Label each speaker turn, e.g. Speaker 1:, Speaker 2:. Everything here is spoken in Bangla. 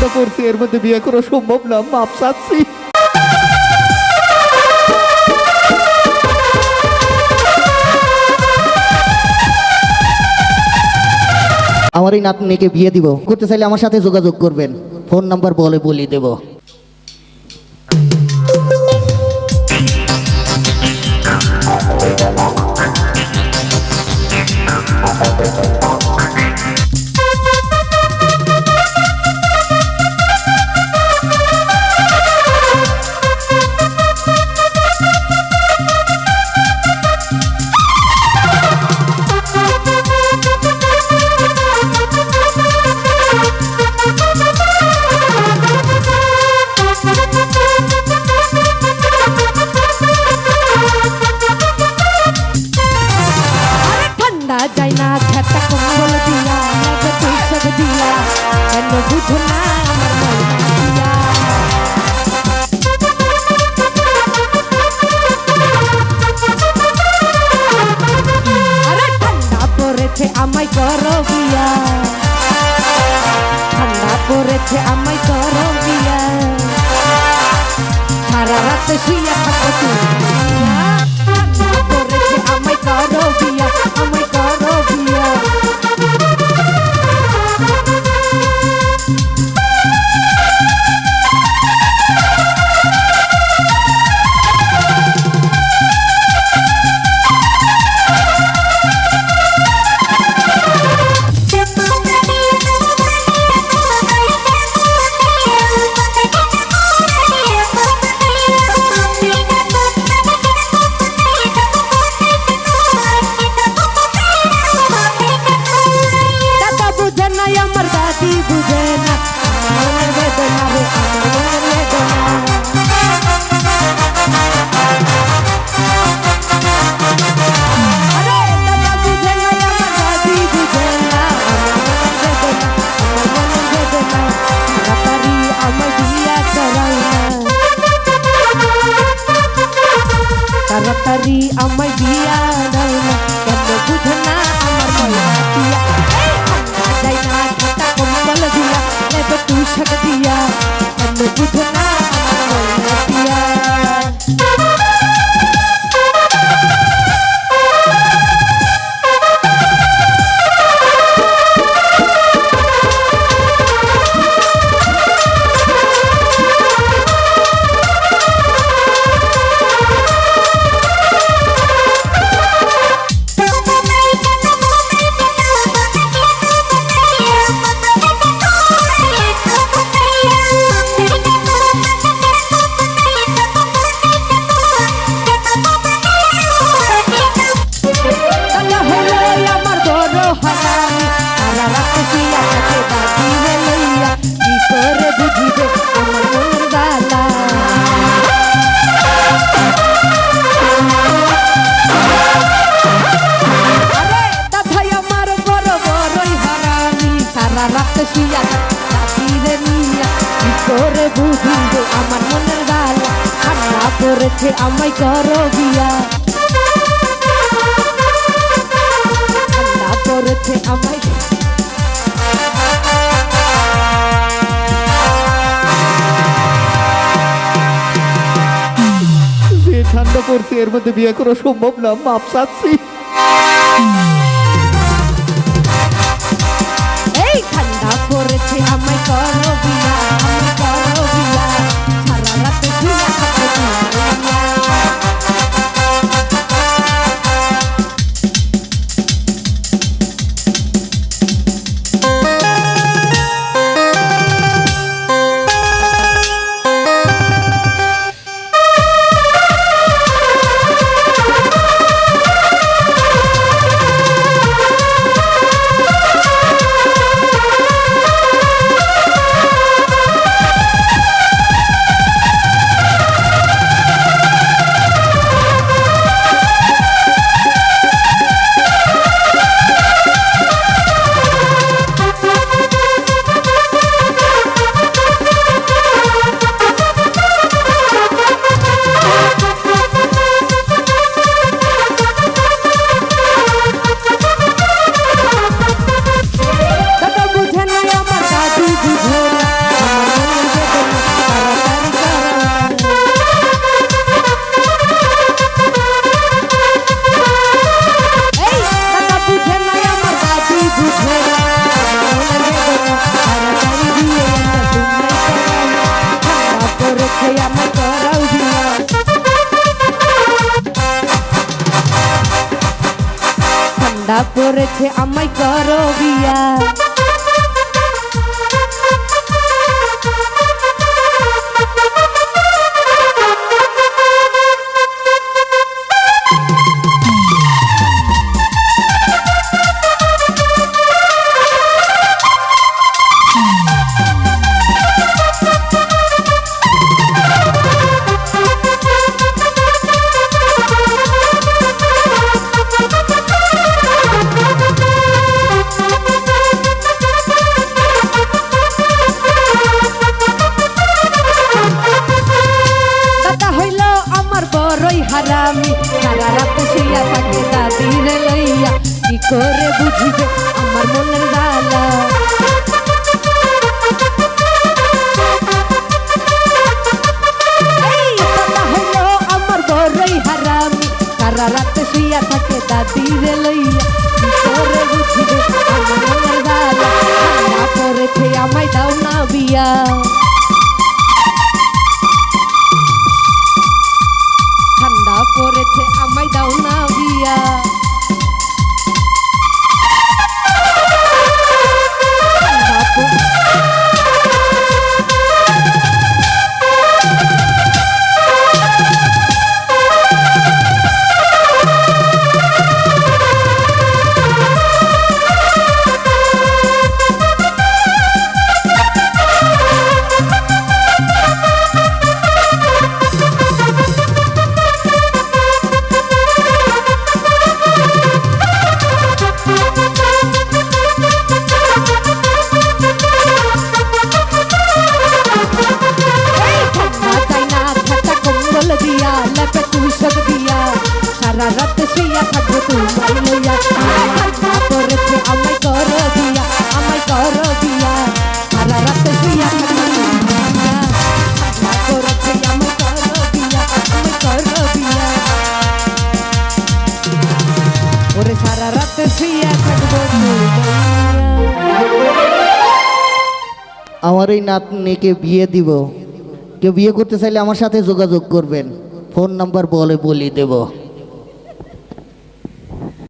Speaker 1: ঠান্ডা করছি, এর মধ্যে বিয়ে করা সম্ভব না, মাপ চাচ্ছি।
Speaker 2: আমার এই নাতনিকে বিয়ে দিব, করতে চাইলে আমার সাথে যোগাযোগ করবেন। ফোন নাম্বার বলে বলি দেব।
Speaker 3: তুষক দিয়া কেন বুঝো না আমার ময়না দিয়া ঠান্ডা পড়েছে আমায় করো বিয়া ঠান্ডা পড়েছে আমায় করো দিয়া অন্য বুঝো পড়েছে আমায় করো বিয়া। ঠান্ডা পড়েছে আমায়।
Speaker 1: যে ঠান্ডা পড়ছে এর মধ্যে বিয়ে করা সম্ভব না মাপ চাচ্ছি।
Speaker 3: এই ঠান্ডা পড়েছে আমায় করো পড়েছে আমায় করো বিয়া। সারা রাত শুইয়া থাকে দাদিরে লইয়া কি করে বুঝিবে আমার মনের জ্বালা সারা রাত শুইয়া থাকে দাদিরে লইয়া কি পড়েছে আমায় দাও না
Speaker 2: আমার এই নাতনিকে বিয়ে দিব। কেউ বিয়ে করতে চাইলে আমার সাথে যোগাযোগ করবেন। ফোন নাম্বার বলে বলি দেব।